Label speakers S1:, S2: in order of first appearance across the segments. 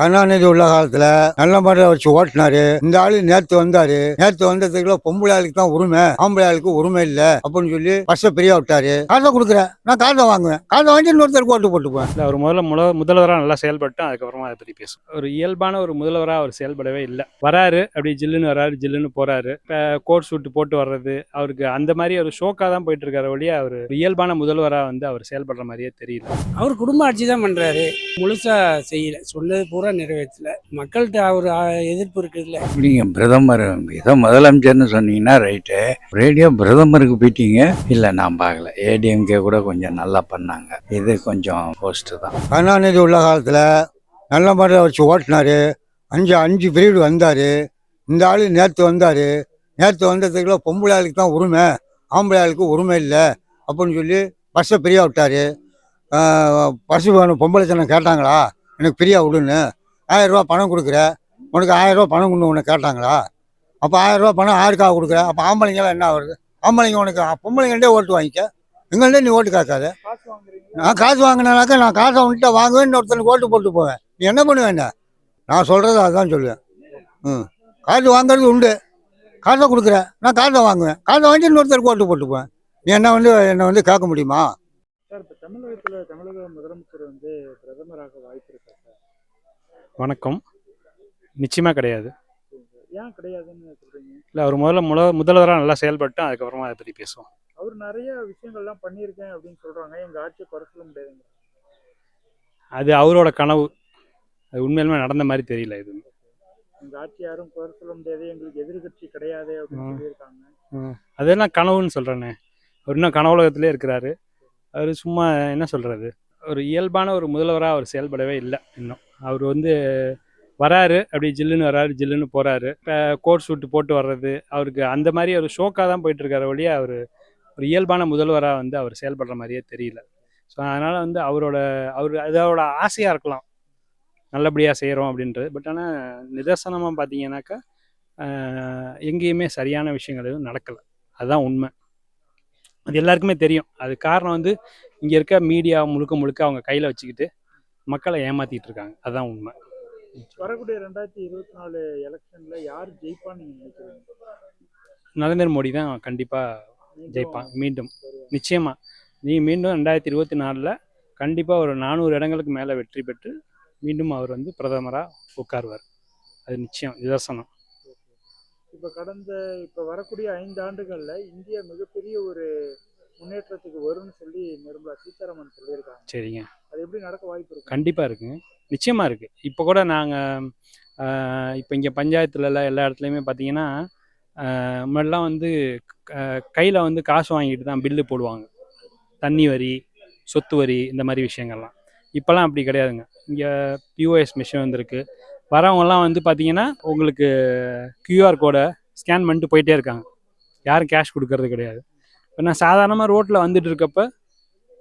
S1: கருணாநிதி உள்ள காலத்துல நல்ல முறையில் வச்சு ஓட்டினாரு. இந்த ஆளு நேத்து வந்தாரு. நேத்து வந்ததுக்குள்ள பொம்பளை ஆளுக்கு தான் உரிமை ஆம்பளை ஆளுக்கு உரிமை இல்ல அப்படின்னு சொல்லி பஸ்ஸை பெரிய விட்டாரு. காசை கொடுக்குறேன். நான் காசை வாங்குவேன். காசை வாங்கி இன்னொருத்தருக்கு ஓட்டு போட்டுப்பேன்
S2: அவர் முதல்ல முத முதல்வராக நல்லா செயல்பட்டோம் அதுக்கப்புறமா அதை பற்றி பேசும் ஒரு இயல்பான ஒரு முதல்வராக அவர் செயல்படவே இல்லை. வராரு அப்படி ஜில்லுன்னு வராரு ஜில்லுன்னு போறாரு. இப்போ கோட் சூட்டு போட்டு வர்றது அவருக்கு அந்த மாதிரி ஒரு ஷோக்காக தான் போயிட்டு இருக்காரு வழியே அவர் இயல்பான முதல்வராக வந்து அவர் செயல்படுற மாதிரியே தெரியல.
S3: அவர் குடும்ப ஆட்சி தான் பண்றாரு. முழுசா செய்யல. சொன்னது பூரா நிறைவேற்றல. மக்கள்கிட்ட அவர் எதிர்ப்பு இருக்குதுல்ல.
S4: நீங்க பிரதமர் ஏதோ முதலமைச்சர்னு சொன்னீங்கன்னா ரைட்டு ரேடியோ பிரதமருக்கு போயிட்டீங்க. இல்லை நான் பார்க்கல. ஏடிஎம்கே கூட கொஞ்சம் நல்லா பண்ணாங்க. இது கொஞ்சம் போஸ்ட்டு தான்.
S1: கருணாநிதி உள்ள காலத்துல நல்ல முறையில் வச்சு ஓட்டினாரு. அஞ்சு அஞ்சு பீரியட் வந்தாரு. இந்த ஆளு நேத்து வந்தாரு. நேத்து வந்ததுக்குள்ள பொம்பளை ஆளுக்கு தான் உரிமை. ஆம்பளை ஆளுக்கு உரிமை இல்லை. அப்படின்னு சொல்லி பஸ்ஸை பிரியா விட்டாரு. பஸ் வேணும் பொம்பளை ஜனம் கேட்டாங்களா? எனக்கு பிரியா விடுன்னு. ஆயிரம் ரூபா பணம் கொடுக்குற. உனக்கு ஆயிரம் ரூபா பணம் கொண்டு உனக்கு கேட்டாங்களா? அப்போ ஆயிரம் ரூபா பணம் ஆயிருக்காக கொடுக்குற? அப்போ ஆம்பளைங்களாம் என்ன வருது ஆம்பளைங்க உனக்கு பொம்பளைங்கள்டே ஓட்டு வாங்கிக்க. எங்கள்டே நீ ஓட்டு காக்காத. நான் காசு வாங்கினாக்கா நான் காசை வந்துட்டு வாங்குவேன் இன்னொருத்தனுக்கு ஓட்டு போட்டு போவேன். நீ என்ன பண்ணுவேன் நான் சொல்கிறது அதுதான் சொல்லுவேன். ம். காசு வாங்குறது உண்டு. காசை கொடுக்குறேன் நான் காசை வாங்குவேன். காசை வாங்கி இன்னொருத்தருக்கு ஓட்டு போட்டு போவேன். நீ என்ன வந்து என்னை வந்து கேட்க முடியுமா?
S5: சார் இப்போ தமிழகத்தில் தமிழக முதலமைச்சர் வந்து பிரதமராக வாய்ப்பு
S2: வணக்கம். நிச்சயமாக கிடையாது.
S5: ஏன் கிடையாதுன்னு சொல்றீங்க?
S2: இல்லை அவர் முதல்ல முத முதல்வராக நல்லா செயல்பட்டோம் அதுக்கப்புறமா அதை பற்றி பேசுவோம்.
S5: அவர் நிறைய விஷயங்கள்லாம் பண்ணியிருக்கேன் அப்படின்னு சொல்றாங்க. எங்க ஆட்சியை குறை சொல்ல முடியாதுங்க.
S2: அது அவரோட கனவு. அது உண்மையிலுமே நடந்த மாதிரி தெரியல இது
S5: எங்க ஆட்சி யாரும் குறை சொல்ல முடியாது. எங்களுக்கு எதிர்கட்சி கிடையாது அப்படின்னு. சொல்லியிருக்காங்க.
S2: அதெல்லாம் கனவுன்னு சொல்கிறேனே அவர் இன்னும் கனவுலகத்திலே இருக்கிறாரு. அவர் சும்மா என்ன சொல்கிறது ஒரு இயல்பான ஒரு முதல்வராக அவர் செயல்படவே இல்லை இன்னும். அவர் வந்து வராரு அப்படி ஜில்லுன்னு வராரு ஜில்லுன்னு போகிறாரு இப்போ கோட் சூட்டு போட்டு வர்றது அவருக்கு அந்த மாதிரி ஒரு ஷோக்காக தான் போயிட்டுருக்காரு வழியே அவர் ஒரு இயல்பான முதல்வராக வந்து அவர் செயல்படுற மாதிரியே தெரியல. ஸோ அதனால் வந்து அவரோட அவர் அதோட ஆசையாக இருக்கலாம். நல்லபடியாக செய்கிறோம் அப்படின்றது. பட் ஆனால் நிதர்சனமாக பார்த்தீங்கன்னாக்கா எங்கேயுமே சரியான விஷயங்கள் எதுவும் நடக்கலை. அதுதான் உண்மை. அது எல்லாருக்குமே தெரியும். அது காரணம் வந்து இங்கே இருக்க மீடியா முழுக்க முழுக்க அவங்க கையில் வச்சுக்கிட்டு மக்களை ஏமாத்திட்டு இருக்காங்க. அதுதான் உண்மை.
S5: வரக்கூடிய ரெண்டாயிரத்தி இருபத்தி நாலு எலெக்ஷன்ல யார் ஜெயிப்பான்னு நினைக்கிறீங்க?
S2: நரேந்திர மோடி தான் கண்டிப்பாக ஜெயிப்பான். மீண்டும். நிச்சயமா. நீ மீண்டும் ரெண்டாயிரத்தி இருபத்தி நாலில் கண்டிப்பாக ஒரு நானூறு இடங்களுக்கு மேலே வெற்றி பெற்று மீண்டும் அவர் வந்து பிரதமராக உட்காருவார். அது நிச்சயம். நிதர்சனம்.
S5: இப்ப கடந்த இப்ப வரக்கூடிய ஐந்து ஆண்டுகள்ல இந்தியா மிகப்பெரிய ஒரு முன்னேற்றத்துக்கு வரும்னு சொல்லி நிர்மலா சீதாராமன் சொல்லியிருக்காங்க.
S2: சரிங்க.
S5: அது எப்படி நடக்க வாய்ப்பு இருக்கு?
S2: கண்டிப்பாக இருக்குங்க நிச்சயமாக இருக்குது இப்போ கூட நாங்கள் இப்போ இங்கே பஞ்சாயத்துலலாம் எல்லா இடத்துலையுமே பார்த்தீங்கன்னா முன்னாடிலாம் வந்து கையில் வந்து காசு வாங்கிட்டு தான் பில்லு போடுவாங்க. தண்ணி வரி சொத்து வரி இந்த மாதிரி விஷயங்கள்லாம். இப்போல்லாம் அப்படி கிடையாதுங்க. இங்கே பிஓஎஸ் மிஷின் வந்திருக்கு. வரவங்கலாம் வந்து பார்த்தீங்கன்னா உங்களுக்கு கியூஆர் கோடை ஸ்கேன் பண்ணிட்டு போயிட்டே இருக்காங்க. யாரும் கேஷ் கொடுக்கறது கிடையாது. இப்போ நான் சாதாரணமாக ரோட்டில் வந்துட்டு இருக்கப்ப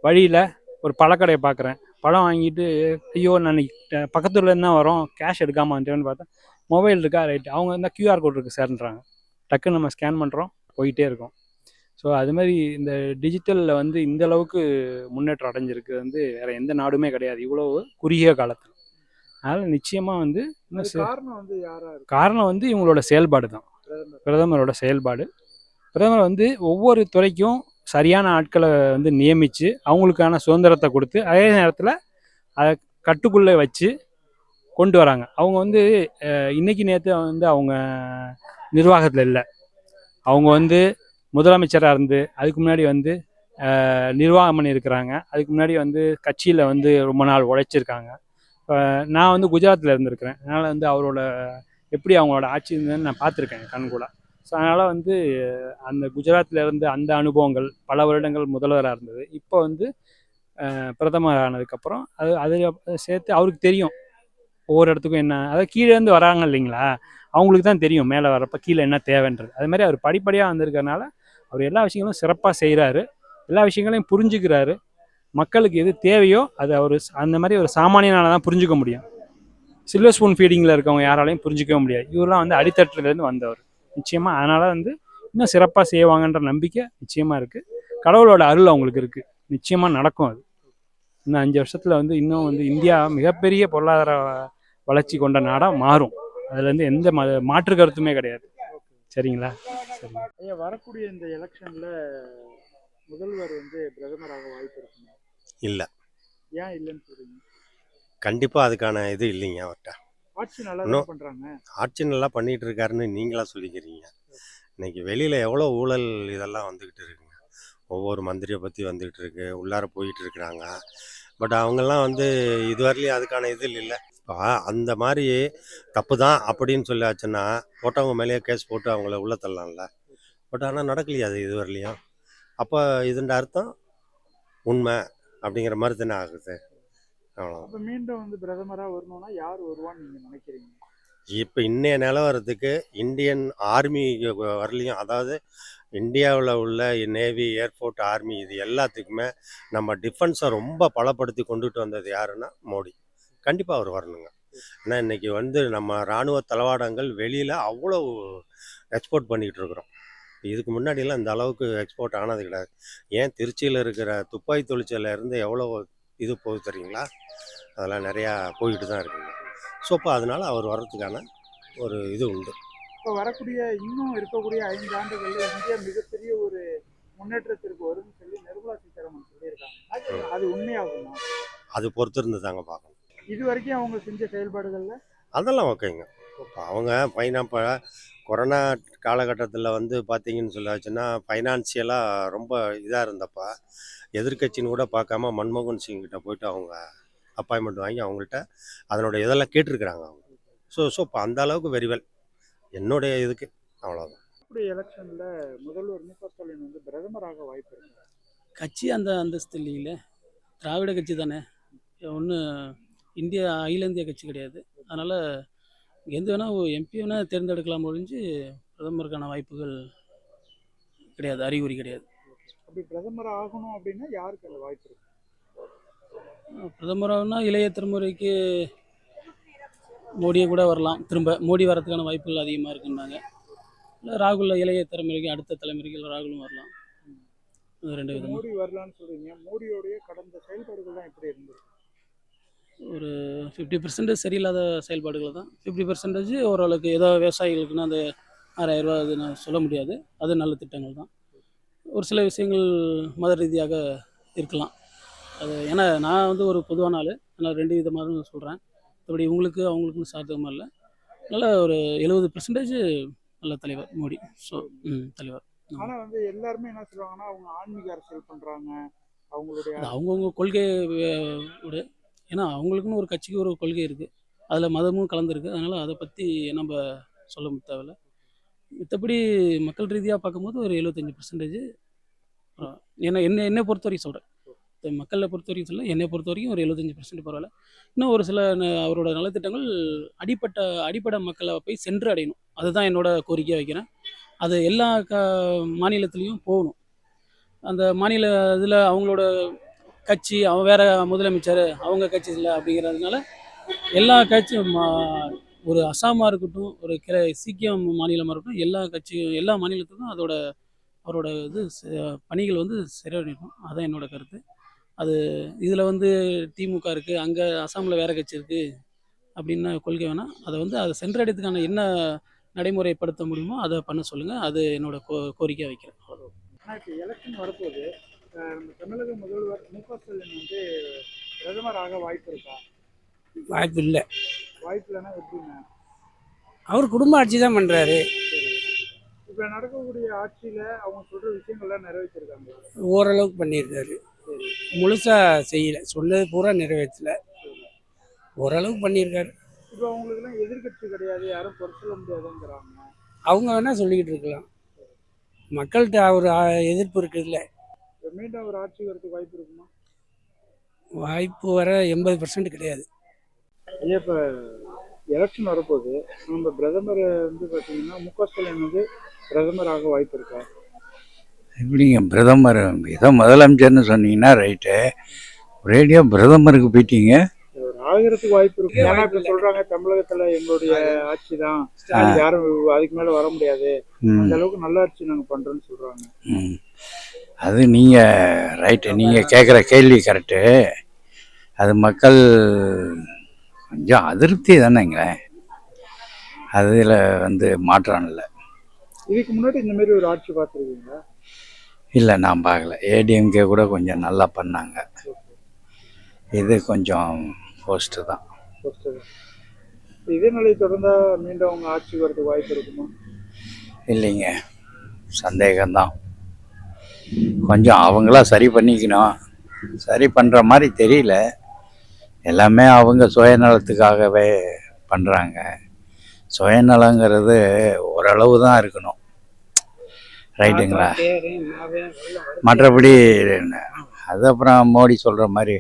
S2: வழியில் ஒரு பழக்கடையை பார்க்குறேன் பழம் வாங்கிட்டு ஐயோ நான் பக்கத்துல இருந்து தான் வரோம் கேஷ் எடுக்காமல் வந்துட்டேன்னு பார்த்தா மொபைல் இருக்கா? ரைட் அவங்க வந்து கியூஆர் கோட் இருக்குது சார்ன்றாங்க. டக்குன்னு நம்ம ஸ்கேன் பண்ணுறோம் போயிட்டே இருக்கோம். ஸோ அது மாதிரி இந்த டிஜிட்டலில் வந்து இந்த அளவுக்கு முன்னேற்றம் அடைஞ்சிருக்கு. வந்து வேறு எந்த நாடுமே கிடையாது. இவ்வளோ குறுகிய காலத்தில். அதனால் நிச்சயமாக வந்து
S5: காரணம் வந்து
S2: இவங்களோட செயல்பாடு தான்.
S5: பிரதமர்.
S2: பிரதமரோட செயல்பாடு. பிரதமர் வந்து ஒவ்வொரு துறைக்கும் சரியான ஆட்களை வந்து நியமித்து அவங்களுக்கான சுதந்திரத்தை கொடுத்து அதே நேரத்தில் அதை கட்டுக்குள்ளே வச்சு கொண்டு வராங்க. அவங்க வந்து இன்னைக்கு நேற்று வந்து அவங்க நிர்வாகத்தில் இல்லை. அவங்க வந்து முதலமைச்சராக இருந்து அதுக்கு முன்னாடி வந்து நிர்வாகம் பண்ணியிருக்கிறாங்க அதுக்கு முன்னாடி வந்து கட்சியில் வந்து ரொம்ப நாள் உழைச்சிருக்காங்க. நான் வந்து குஜராத்தில் இருந்திருக்கிறேன். அதனால் வந்து அவரோட எப்படி அவங்களோட ஆட்சி இருந்ததுன்னு நான் பார்த்துருக்கேன் கண்கூட ஸோ அதனால் வந்து அந்த குஜராத்தில் இருந்து அந்த அனுபவங்கள் பல வருடங்கள் முதல்வராக இருந்தது. இப்போ வந்து பிரதமர் ஆனதுக்கப்புறம் அது அதில் சேர்த்து அவருக்கு தெரியும். ஒவ்வொரு இடத்துக்கும் என்ன அதாவது கீழே இருந்து வராங்க இல்லைங்களா? அவங்களுக்கு தான் தெரியும் மேலே வரப்போ கீழே என்ன தேவைன்றது. அது மாதிரி அவர் படிப்படியாக வந்திருக்கறனால அவர் எல்லா விஷயங்களும் சிறப்பாக செய்கிறாரு எல்லா விஷயங்களையும் புரிஞ்சுக்கிறாரு. மக்களுக்கு எது தேவையோ அது அவர் அந்த மாதிரி ஒரு சாமானியனால தான் புரிஞ்சுக்க முடியும். சில்வர் ஸ்பூன் ஃபீடிங்கில் இருக்கவங்க யாராலையும் புரிஞ்சிக்கவே முடியாது. இவரெலாம் வந்து அடித்தட்டுலேருந்து வந்தவர். நிச்சயமாக அதனால் வந்து இன்னும் சிறப்பாக செய்வாங்கன்ற நம்பிக்கை நிச்சயமாக இருக்குது கடவுளோட அருள் அவங்களுக்கு இருக்குது நிச்சயமாக நடக்கும் அது. இன்னும் அஞ்சு வருஷத்தில் வந்து இன்னும் வந்து இந்தியா மிகப்பெரிய பொருளாதார வளர்ச்சி கொண்ட நாடாக மாறும். அதுலேருந்து எந்த ம மாற்று கருத்துமே கிடையாது. சரிங்களா? சரிங்களா
S5: ஐயா வரக்கூடிய இந்த எலெக்ஷனில் முதல்வர் வந்து பிரதமராக வாய்ப்பு இருக்குங்க
S6: இல்லை.
S5: ஏன் இல்லைன்னு சொல்றீங்க?
S6: கண்டிப்பாக அதுக்கான இது இல்லைங்க அவர்கிட்ட
S5: ஆட்சி நல்லா. தான் பண்றாங்க?
S6: ஆட்சி நல்லா பண்ணிட்டு இருக்காருன்னு நீங்களா சொல்லிக்கிறீங்க. இன்னைக்கு வெளியில் எவ்வளோ ஊழல் இதெல்லாம் வந்துக்கிட்டு இருக்குங்க. ஒவ்வொரு மந்திரியை பற்றி வந்துக்கிட்டு இருக்கு. உள்ளார போயிட்டு இருக்கிறாங்க பட் அவங்கெல்லாம் வந்து இதுவரையிலையும் அதுக்கான இது இல்லை. இப்போ அந்த மாதிரி தப்பு தான் அப்படின்னு சொல்லியாச்சுன்னா போட்டவங்க மேலேயே கேஸ் போட்டு அவங்கள உள்ள தள்ளலாம்ல. பட் ஆனால் நடக்கலையே அது இதுவரையிலையும். அப்போ இதுன்ற அர்த்தம் உண்மை. அப்படிங்கிற மாதிரி தானே ஆகுது. அவ்வளோ
S5: அப்ப மீண்டும் வந்து பிரதமரா வரணும்னா யார் வருவான்னு நீங்க நினைக்கிறீங்க?
S6: இப்போ இன்னைய நிலவரத்துக்கு இந்தியன் ஆர்மி வரலையும் அதாவது இந்தியாவில் உள்ள நேவி ஏர்ஃபோர்ட் ஆர்மி இது எல்லாத்துக்குமே நம்ம டிஃபென்ஸை ரொம்ப பலப்படுத்தி கொண்டுட்டு வந்தது யாருன்னா மோடி. கண்டிப்பாக அவர் வரணுங்க. ஏன்னா இன்னைக்கு வந்து நம்ம இராணுவ தளவாடங்கள் வெளியில் அவ்வளோ எக்ஸ்போர்ட் பண்ணிக்கிட்டு இருக்கிறோம். இதுக்கு முன்னாடியெல்லாம் இந்த அளவுக்கு எக்ஸ்போர்ட் ஆனது கிடையாது. ஏன் திருச்சியில் இருக்கிற துப்பாக்கி தொழிற்சாலையில இருந்து எவ்வளோ இது போகுது தெரியுங்களா? அதெல்லாம் நிறையா போய்கிட்டு தான் இருக்குங்க. ஸோ இப்போ அதனால அவர் வர்றதுக்கான ஒரு இது உண்டு.
S5: இப்ப வரக்கூடிய இன்னும் இருக்கக்கூடிய ஐந்து ஆண்டுகள்ல இந்தியா மிகப்பெரிய ஒரு முன்னேற்றத்திற்கு வரும்னு சொல்லி நிர்மலா சீதாராமன் சொல்லியிருக்காங்க. அது உண்மையாகுமா?
S6: அது பொறுத்து இருந்து தாங்க பார்க்கணும்.
S5: இது வரைக்கும் அவங்க செஞ்ச செயல்பாடுகள்ல?
S6: அதெல்லாம் ஓகேங்க. அவங்க ஃபைனா இப்போ கொரோனா காலகட்டத்தில் வந்து பார்த்தீங்கன்னு சொல்லாச்சுன்னா ஃபைனான்சியலாக ரொம்ப இதாக இருந்தப்ப எதிர்க்கட்சின்னு கூட பார்க்காம மன்மோகன் சிங் கிட்ட போயிட்டு அவங்க அப்பாயின்மெண்ட் வாங்கி அவங்கள்ட்ட அதனோட இதெல்லாம் கேட்டிருக்கிறாங்க அவங்க. ஸோ ஸோ இப்போ அந்த அளவுக்கு வெரிவெல் என்னுடைய இதுக்கு அவ்வளோதான்
S5: இப்படி எலெக்ஷன்ல முதல்வர் மு க ஸ்டாலின் வந்து பிரதமராக வாய்ப்பு இருக்கு?
S7: கட்சி அந்த அந்தஸ்து இல்லைங்களே திராவிட கட்சி தானே. ஒன்றும் இந்திய அகில இந்திய கட்சி கிடையாது. அதனால் எந்த வேணால் எம்பி வேணால் தேர்ந்தெடுக்கலாம் ஒழிஞ்சு பிரதமருக்கான வாய்ப்புகள் கிடையாது அறிகுறி கிடையாது.
S5: அப்படி பிரதமர் ஆகணும் அப்படின்னா யாருக்கு அந்த வாய்ப்பு இருக்கு?
S7: பிரதமராகனா இளைய தலைமுறைக்கு மோடியே கூட வரலாம். திரும்ப மோடி வரதுக்கான வாய்ப்புகள் அதிகமாக இருக்குன்னாங்க இல்லை ராகுல் இளைய தலைமுறைக்கு அடுத்த தலைமுறைக்கு இல்லை ராகுலும் வரலாம். ரெண்டு விதமாக
S5: மோடி வரலான்னு சொல்றீங்க. மோடியோடைய கடந்த செயல்பாடுகள்லாம் எப்படி இருந்தது
S7: ஒரு ஃபிஃப்டி பர்சன்டேஜ் சரியில்லாத செயல்பாடுகள் தான். ஃபிஃப்டி பர்சன்டேஜ் ஓரளவுக்கு ஏதோ விவசாயிகளுக்குன்னா அந்த ஆறாயிரரூவா அது நான் சொல்ல முடியாது. அது நல்ல திட்டங்கள் தான். ஒரு சில விஷயங்கள் மத ரீதியாக இருக்கலாம். அது ஏன்னா நான் வந்து ஒரு பொதுவான ஆள். அதனால் ரெண்டு விதமாக சொல்கிறேன் மற்றபடி உங்களுக்கு அவங்களுக்குன்னு சாதகமாக இல்லை. நல்ல ஒரு எழுபது பர்சன்டேஜ் நல்ல தலைவர் மோடி. ஸோ ம் தலைவர்.
S5: ஆனா வந்து எல்லாருமே என்ன சொல்றாங்கன்னா அவங்க ஆன்மீக அரசியல் பண்றாங்க. அவங்களுடைய
S7: அவங்கவுங்க கொள்கை ஏன்னா அவங்களுக்குன்னு ஒரு கட்சிக்கு ஒரு கொள்கை இருக்குது அதில் மதமும் கலந்துருக்கு. அதனால் அதை பற்றி நம்ம சொல்ல தேவையில்ல. மத்தபடி மக்கள் ரீதியாக பார்க்கும்போது ஒரு எழுபத்தஞ்சி பர்சன்டேஜ் என்ன என்ன என்னை பொறுத்த வரைக்கும் சொல்கிறேன் மக்களை பொறுத்த வரைக்கும் சொல்ல என்னை பொறுத்த வரைக்கும் ஒரு எழுபத்தஞ்சி பர்சன்ட் பரவாயில்ல. இன்னும் ஒரு சில ந- அவரோட நலத்திட்டங்கள் அடிப்பட்ட அடிப்படை மக்களை போய் சென்று அடையணும். அதுதான் என்னோட கோரிக்கையாக வைக்கிறேன். அது எல்லா க மாநிலத்துலேயும் போகணும். அந்த மாநில இதில் அவங்களோட கட்சி அவன் வேற முதலமைச்சர் அவங்க கட்சி இல்லை அப்படிங்கிறதுனால எல்லா கட்சியும் மா- ஒரு அசாமாக இருக்கட்டும் ஒரு கிர சீக்கியம் மாநிலமாக இருக்கட்டும் எல்லா கட்சியும் எல்லா மாநிலத்துக்கும் அதோட அவரோட இது பணிகள் வந்து சரியாயிடும் அதான் என்னோட கருத்து. அது இதில் வந்து திமுக இருக்குது அங்கே அசாமில் வேற கட்சி இருக்குது அப்படின்னு கொள்கை வேணாம். அதை வந்து அதை சென்றடையத்துக்கான என்ன நடைமுறைப்படுத்த முடியுமோ அதை பண்ண சொல்லுங்கள் அது என்னோட கோ கோரிக்கையாக வைக்கிறேன்.
S5: எலெக்ஷன் வரப்போகுது நம்ம தமிழக முதல்வர் மு க ஸ்டாலின் வந்து பிரதமராக வாய்ப்பு இருக்கா?
S3: வாய்ப்பு இல்லை.
S5: வாய்ப்பு இல்லைன்னா எப்படிங்க
S3: அவர் குடும்ப ஆட்சி தான் பண்ணுறாரு
S5: இப்ப நடக்கக்கூடிய ஆட்சியில அவங்க சொல்ற விஷயங்கள்லாம் நிறைவேற்றிருக்காங்க.
S3: ஓரளவுக்கு பண்ணியிருக்காரு. முழுசாக செய்யலை. சொன்னது பூரா நிறைவேற்றல. ஓரளவுக்கு பண்ணியிருக்காரு.
S5: இப்போ அவங்களுக்குலாம் எதிர்க்கட்சி கிடையாது. யாரும் சொல்ல முடியாதுங்கிறாங்க.
S3: அவங்க வேணால் சொல்லிக்கிட்டு இருக்கலாம். மக்கள்கிட்ட ஆ- எதிர்ப்பு இருக்குதுல்ல.
S5: இப்ப மீண்டும் ஒரு ஆட்சி வரதுக்கு வாய்ப்பு இருக்குமா?
S3: வாய்ப்பு வர எண்பது பர்சன்ட் கிடையாது.
S5: ஐயா இப்போ எலெக்ஷன் வரப்போகுது. நம்ம பிரதமர் வந்து பார்த்தீங்கன்னா மு க ஸ்டாலின் வந்து பிரதமராக வாய்ப்பு இருக்கா?
S4: எப்படிங்க பிரதமர் ஏதோ முதலமைச்சர்னு சொன்னீங்கன்னா ரைட்டு ரேடியோ பிரதமருக்கு போயிட்டீங்க.
S5: ஒரு ஆகிறதுக்கு வாய்ப்பு இருக்கு. ஏன்னா இப்ப சொல்றாங்க தமிழகத்துல எங்களுடைய ஆட்சி தான் யாரும் அதுக்கு மேல வர முடியாது. அந்த அளவுக்கு நல்ல ஆட்சி நாங்க பண்றோம்னு சொல்றாங்க.
S4: ம். அது நீங்கள் ரைட்டு நீங்கள் கேட்குற கேள்வி கரெக்டு அது மக்கள் கொஞ்சம் அதிருப்தி தானேங்க. அதில் வந்து மாற்றம் இல்லை.
S5: இதுக்கு முன்னாடி இந்த மாதிரி ஒரு ஆட்சி பார்த்துருக்கீங்களா?
S4: இல்லை நான் பார்க்கல. ஏடிஎம்கே கூட கொஞ்சம் நல்லா பண்ணாங்க. இது கொஞ்சம் போஸ்ட்டு தான்.
S5: இதே நிலை தொடர்ந்தா மீண்டும் அவங்க ஆட்சிக்கு வரதுக்கு வாய்ப்பு இருக்குமா?
S4: இல்லைங்க. சந்தேகம்தான். கொஞ்சம் அவங்களா சரி பண்ணிக்கணும். சரி பண்ணுற மாதிரி தெரியல. எல்லாமே அவங்க சுயநலத்துக்காகவே பண்ணுறாங்க சுயநலங்கிறது ஓரளவு தான் இருக்கணும். ரைட்டுங்களா? மற்றபடி என்ன, அது அப்புறம் மோடி சொல்கிற மாதிரி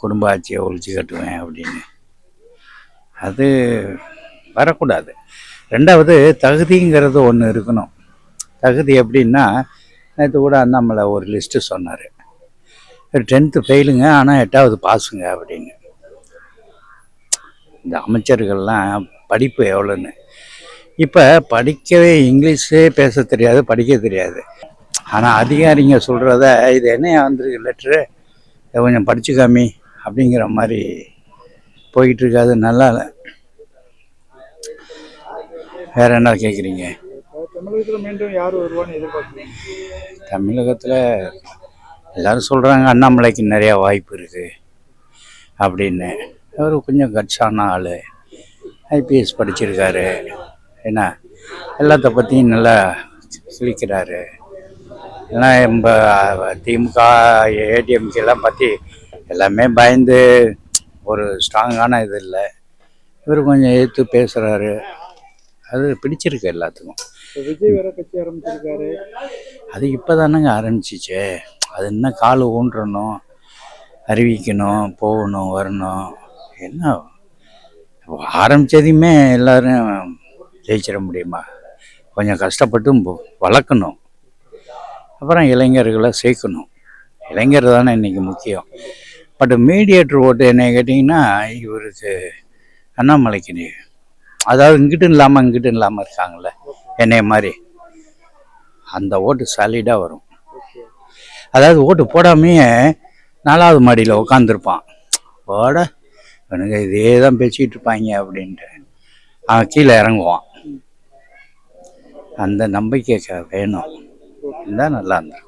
S4: குடும்ப ஆட்சியை ஒழிச்சு கட்டுவேன் அப்படின்னு. அது வரக்கூடாது. ரெண்டாவது தகுதிங்கிறது ஒன்று இருக்கணும். தகுதி எப்படின்னா நேற்று கூட அண்ணாமலை ஒரு லிஸ்ட்டு சொன்னார். டென்த்து ஃபெயிலுங்க ஆனால் எட்டாவது பாஸுங்க அப்படின்னு. இந்த அமைச்சர்கள்லாம் படிப்பு எவ்வளோன்னு இப்போ படிக்கவே இங்கிலீஷே பேச தெரியாது படிக்க தெரியாது. ஆனால் அதிகாரிங்க சொல்கிறத இது என்ன வந்துருக்கு லெட்ரு இதை கொஞ்சம் படிச்சு காமி அப்படிங்கிற மாதிரி போயிட்டுருக்காது நல்லா இல்லை. வேற என்ன கேட்குறீங்க
S5: தமிழகத்தில் மீண்டும் யார் வருவான்னு எதிர்பார்க்குறீங்க?
S4: தமிழகத்தில் எல்லாரும் சொல்கிறாங்க அண்ணாமலைக்கு நிறையா வாய்ப்பு இருக்குது அப்படின்னு. அவர் கொஞ்சம் கட்சான ஆள். ஐபிஎஸ் படிச்சிருக்காரு. என்ன எல்லாத்த பற்றியும் நல்லா சிரிக்கிறாரு. ஏன்னா நம்ம திமுக ஏடிஎம்கெல்லாம் பற்றி எல்லாமே பயந்து ஒரு ஸ்ட்ராங்கான இது இல்லை. இவர் கொஞ்சம் எதிர்த்து பேசுகிறாரு அது பிடிச்சிருக்கு எல்லாத்துக்கும்.
S5: விஜய் வேற கட்சி ஆரம்பிச்சிருக்காரு.
S4: அது இப்போ தானேங்க ஆரம்பிச்சிச்சே. அது இன்னும் கால் ஊன்றணும் அறிவிக்கணும் போகணும் வரணும். என்ன? ஆரம்பித்ததையுமே எல்லாரும் ஜெயிச்சிட முடியுமா? கொஞ்சம் கஷ்டப்பட்டு வளர்க்கணும். அப்புறம் இளைஞர்களை சேர்க்கணும். இளைஞர் தானே இன்றைக்கி முக்கியம். பட் மீடியேட்டர் ஓட்டு என்ன கேட்டிங்கன்னா இவருக்கு அண்ணாமலைக்கு நீ- அதாவது இங்கிட்டும் இல்லாமல் இங்கிட்டும் இல்லாமல் இருக்காங்கல்ல. என்னைய மாதிரி. அந்த ஓட்டு சாலிடாக வரும். அதாவது ஓட்டு போடாமையே நாலாவது மாடியில் உட்காந்துருப்பான் போட இவனுங்க இதே தான் பேசிக்கிட்டு இருப்பாங்க அப்படின்ட்டு. அவன் கீழே இறங்குவான். அந்த நம்பிக்கை வேணும். இருந்தால் நல்லா இருந்திருக்கும்.